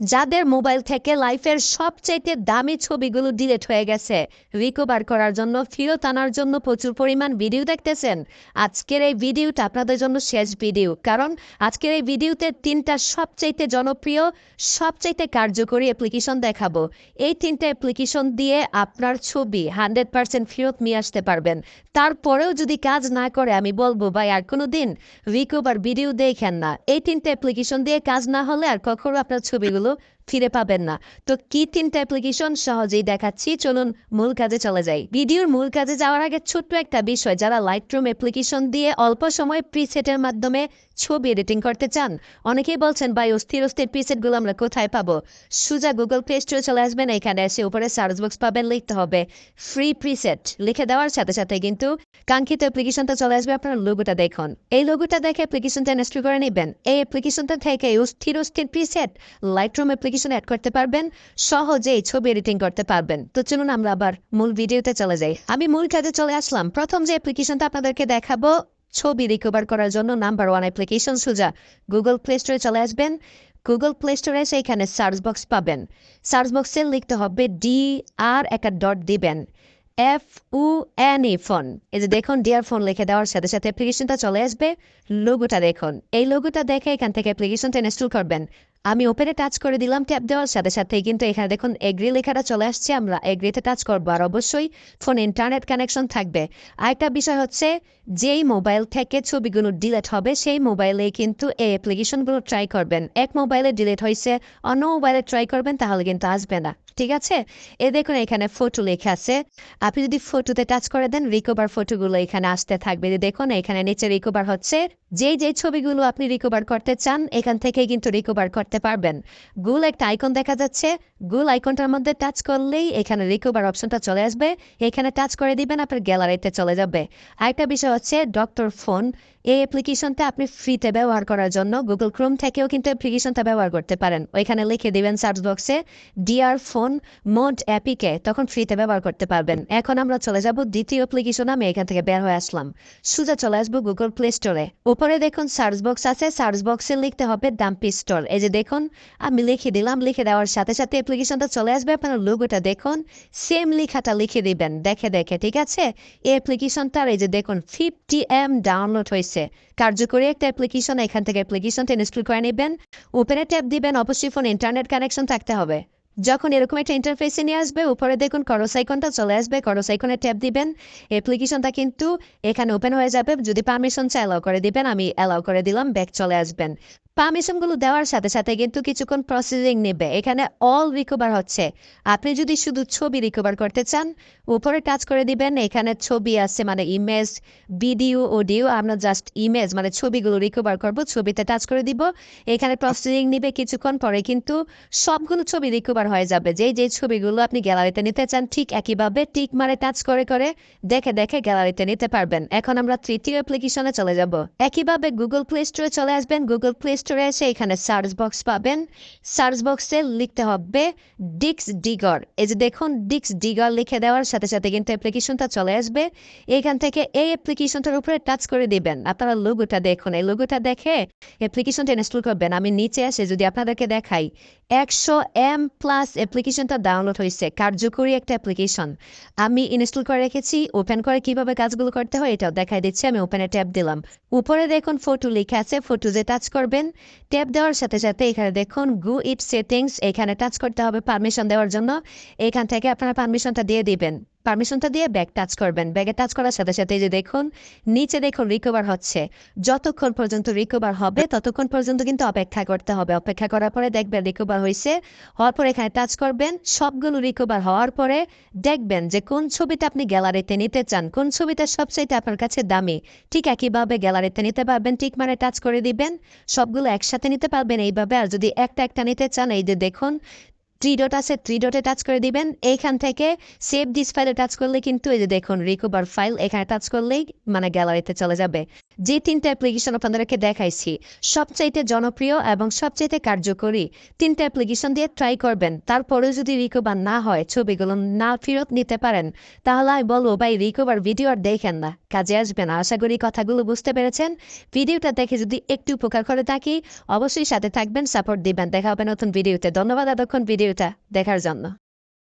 যাদের মোবাইল থেকে লাইফের সবচাইতে দামি ছবিগুলো ডিলিট হয়ে গেছে। রিকভার করার জন্য, ফেরত আনার জন্য প্রচুর পরিমাণ ভিডিও দেখতেছেন। আজকের এই ভিডিওটা আপনাদের জন্য শেষ ভিডিও, কারণ আজকের এই ভিডিওতে তিনটা সবচাইতে জনপ্রিয়, সবচাইতে কার্যকরী অ্যাপ্লিকেশন দেখাবো। এই তিনটা অ্যাপ্লিকেশন দিয়ে আপনার ছবি হান্ড্রেড পার্সেন্ট ফেরত নিয়ে আসতে পারবেন। তারপরেও যদি কাজ না করে, আমি বলব, ভাই, আর কোনো দিন রিকভার ভিডিও দেখেন না। এই তিনটা অ্যাপ্লিকেশন দিয়ে কাজ না হলে আর কখনো আপনার ছবিগুলো oldu. ফিরে পাবেন না। তো কি তিনটা অ্যাপ্লিকেশন সহজেই দেখাচ্ছি? চলুন মূল কাজে চলে যাই। ভিডিওর মূল কাজে যাওয়ার আগে ছোট্ট একটা বিষয়, যারা লাইটরুম অ্যাপ্লিকেশন দিয়ে অল্প সময় প্রিসেটের মাধ্যমে ছবি এডিটিং করতে চান, অনেকেই বলছেন, ভাই, অস্থির অস্থির প্রিসেটগুলো আমরা কোথায় পাবো? সুজা গুগল প্লে স্টোরে চলে আসবেন, এখানে এসে উপরে সার্চ বক্স পাবেন, লিখতে হবে ফ্রি প্রিসেট লিখে দেওয়ার সাথে সাথে কিন্তু কাঙ্ক্ষিত অ্যাপ্লিকেশনটা চলে আসবে, আপনার লোগোটা দেখুন। এই লোগোটা দেখে অ্যাপ্লিকেশনটা ইনস্টল করে নেবেন। এই অ্যাপ্লিকেশনটা থেকে অস্থির অস্থির প্রিসেট লাইটরুম অ্যাপ্লিকেশন অ্যাড করতে পারবেন, সহজেই ছবি এডিটিং করতে পারবেন। তো চলুন আমরা আবার মূল ভিডিওতে চলে যাই। আমি মূল কাজে চলে আসলাম। প্রথম যে অ্যাপ্লিকেশনটা আপনাদেরকে দেখাবো, ছবি রিকভার করার জন্য নাম্বার ওয়ান অ্যাপ্লিকেশন সোজা গুগল প্লে স্টোরে চলে আসবেন। গুগল প্লে স্টোরে এসে এখানে সার্চ বক্স পাবেন। সার্চ বক্সে লিখতে হবে ডি আর একটা ডট দিবেন। F U N E phone এই যে দেখুন ডিয়ার ফোন লিখে দেওয়ার সাথে সাথে অ্যাপ্লিকেশনটা চলে আসবে। লোগোটা দেখুন। এই লোগোটা দেখে এখান থেকে অ্যাপ্লিকেশনটা ইনস্টল করবেন। আমি ওপেনে টাচ করে দিলাম ট্যাপ দেওয়ার সাথে সাথেই, কিন্তু এখানে দেখুন এগ্রি লেখাটা চলে আসছে। আমরা এগ্রিতে টাচ করব আর অবশ্যই ফোন ইন্টারনেট কানেকশন থাকবে। আরেকটা বিষয় হচ্ছে, যেই মোবাইল থেকে ছবিগুলো ডিলেট হবে, সেই মোবাইলে কিন্তু এই অ্যাপ্লিকেশনগুলো ট্রাই করবেন। এক মোবাইলে ডিলেট হয়েছে, অন্য মোবাইলে ট্রাই করবেন, তাহলে কিন্তু আসবে না। ঠিক আছে? এ দেখুন, এখানে ফটো লেখা আছে। আপনি যদি ফটোতে টাচ করে দেন রিকভার ফটোগুলো এখানে আসতে থাকবে। দেখুন, এখানে নিচে রিকভার হচ্ছে। যেই যেই ছবিগুলো আপনি রিকভার করতে চান, এখান থেকে কিন্তু রিকভার করতে পারবেন। গুল একটা আইকন দেখা যাচ্ছে। গুল আইকনটার মধ্যে টাচ করলেই এখানে রিকভার অপশনটা চলে আসবে। এখানে টাচ করে দিবেন, আপনার গ্যালারিতে চলে যাবে। আরেকটা বিষয় হচ্ছে ডক্টর ফোন এই অ্যাপ্লিকেশনটা আপনি ফ্রিতে ব্যবহার করার জন্য গুগল ক্রোম থেকেও কিন্তু অ্যাপ্লিকেশনটা ব্যবহার করতে পারেন। ওইখানে লিখে দিবেন সার্চ বক্সে ডিআর ফোন মোড অ্যাপিকে তখন ফ্রিতে ব্যবহার করতে পারবেন। এখন আমরা চলে যাব দ্বিতীয় অ্যাপ্লিকেশন আমি এখান থেকে বের হয়ে আসলাম। সোজা চলে আসব গুগল প্লে স্টোরে উপরে দেখুন সার্চ বক্স আছে সার্চ বক্সে লিখতে হবে ডাম্পি স্টোর এই যে দেখুন, আমি লিখে দিলাম, লিখে দেওয়ার সাথে সাথে অ্যাপ্লিকেশনটা চলে আসবে। আপনার লোগোটা দেখুন সেম লেখাটা লিখে দিবেন। দেখে দেখে, ঠিক আছে? এই অ্যাপ্লিকেশনটার এই যে দেখুন ফিফটি এম ডাউনলোড হয়েছে। কার্যকরী একটা অ্যাপ্লিকেশন এখান থেকে অ্যাপ্লিকেশনটা ইনস্টল করে নেবেন। ওপেনে ট্যাপ দিবেন, অবশ্যই ফোন ইন্টারনেট কানেকশন থাকতে হবে। যখন এরকম একটা ইন্টারফেসে নিয়ে আসবে, উপরে দেখুন করস আইকনটা চলে আসবে। করস আইকনে ট্যাপ দিবেন। অ্যাপ্লিকেশনটা কিন্তু এখানে ওপেন হয়ে যাবে। যদি পারমিশন চাই অ্যালাউ করে দিবেন। আমি অ্যালাউ করে দিলাম ব্যাক চলে আসবেন। পারমিশনগুলো দেওয়ার সাথে সাথে কিন্তু কিছুক্ষণ প্রসেসিং নেবে। এখানে অল রিকভার হচ্ছে। আপনি যদি শুধু ছবি রিকভার করতে চান, উপরে টাচ করে দিবেন। এখানে ছবি আছে মানে ইমেজ ভিডিও অডিও আমরা জাস্ট ইমেজ মানে ছবিগুলো রিকভার করব, ছবিতে টাচ করে দিব। এখানে প্রসেসিং নিবে কিছুক্ষণ পরে কিন্তু সবগুলো ছবি রিকভার হয়ে যাবে। যেই যেই ছবিগুলো আপনি গ্যালারিতে নিতে চান, ঠিক একইভাবে টিক মারে টাচ করে করে দেখে দেখে গ্যালারিতে নিতে পারবেন। এখন আমরা তৃতীয় অ্যাপ্লিকেশনে চলে যাব। একইভাবে গুগল প্লে স্টোরে চলে আসবেন। গুগল প্লে স্টোরে এসে এখানে সার্চ বক্স পাবেন। সার্চ বক্সে লিখতে হবে ডিক্স ডিগর এই যে দেখুন ডিক্স ডিগর লিখে দেওয়ার সাথে সাথে কিন্তু অ্যাপ্লিকেশনটা চলে আসবে। এখান থেকে এই অ্যাপ্লিকেশনটার উপরে টাচ করে দিবেন। আপনারা লোগোটা দেখুন। এই লোগোটা দেখে অ্যাপ্লিকেশনটা ইনস্টল করবেন। আমি নিচে আসে যদি আপনাদেরকে দেখাই, একশো এম প্লাস অ্যাপ্লিকেশনটা ডাউনলোড হয়েছে। কার্যকরী একটা অ্যাপ্লিকেশন আমি ইনস্টল করে রেখেছি। ওপেন করে কীভাবে কাজগুলো করতে হয় এটাও দেখাই দিচ্ছি। আমি ওপেনে ট্যাপ দিলাম। উপরে দেখুন ফটো লিখে আছে। ফটোজে টাচ করবেন ট্যাপ দেওয়ার সাথে সাথে এখানে দেখুন গু ইট সেটিংস এখানে টাচ করতে হবে পারমিশন দেওয়ার জন্য। এখান থেকে আপনারা পারমিশনটা দিয়ে দিবেন। পারমিশনটা দিয়ে ব্যাগ টাচ করবেন। ব্যাগে টাচ করার সাথে সাথে যে দেখুন, নিচে দেখুন রিকভার হচ্ছে। যতক্ষণ পর্যন্ত রিকভার হবে, ততক্ষণ পর্যন্ত কিন্তু অপেক্ষা করতে হবে। অপেক্ষা করার পরে দেখবেন রিকভার হয়েছে। হওয়ার পরে এখানে টাচ করবেন। সবগুলো রিকভার হওয়ার পরে দেখবেন যে কোন ছবিটা আপনি গ্যালারিতে নিতে চান, কোন ছবিটা সবচাইতে আপনার কাছে দামি, ঠিক একইভাবে গ্যালারিতে নিতে পারবেন, ঠিক মানে টাচ করে দিবেন। সবগুলো একসাথে নিতে পারবেন এইভাবে। আর যদি একটা একটা নিতে চান, এই যে দেখুন থ্রি ডট আছে থ্রি ডটে টাচ করে দিবেন। এইখান থেকে সেভ দিস ফাইলে টাচ করলে কিন্তু এই যে দেখুন রিকভার ফাইল এখানে টাচ করলেই মানে গ্যালারিতে চলে যাবে। যে তিনটা অ্যাপ্লিকেশন আপনাদেরকে দেখাইছি, সবচাইতে জনপ্রিয় এবং সবচাইতে কার্যকরী তিনটা অ্যাপ্লিকেশন দিয়ে ট্রাই করবেন। তারপরেও যদি রিকভার না হয়, ছবিগুলো না ফেরত নিতে পারেন, তাহলে আমি বলব, ভাই রিকভার ভিডিও আর দেখেন না, কাজে আসবে না। আশা করি কথাগুলো বুঝতে পেরেছেন। ভিডিওটা দেখে যদি একটু উপকার করে থাকি, অবশ্যই সাথে থাকবেন সাপোর্ট দিবেন। দেখা হবে নতুন ভিডিওতে ধন্যবাদ, এতক্ষণ ভিডিওটা দেখার জন্য।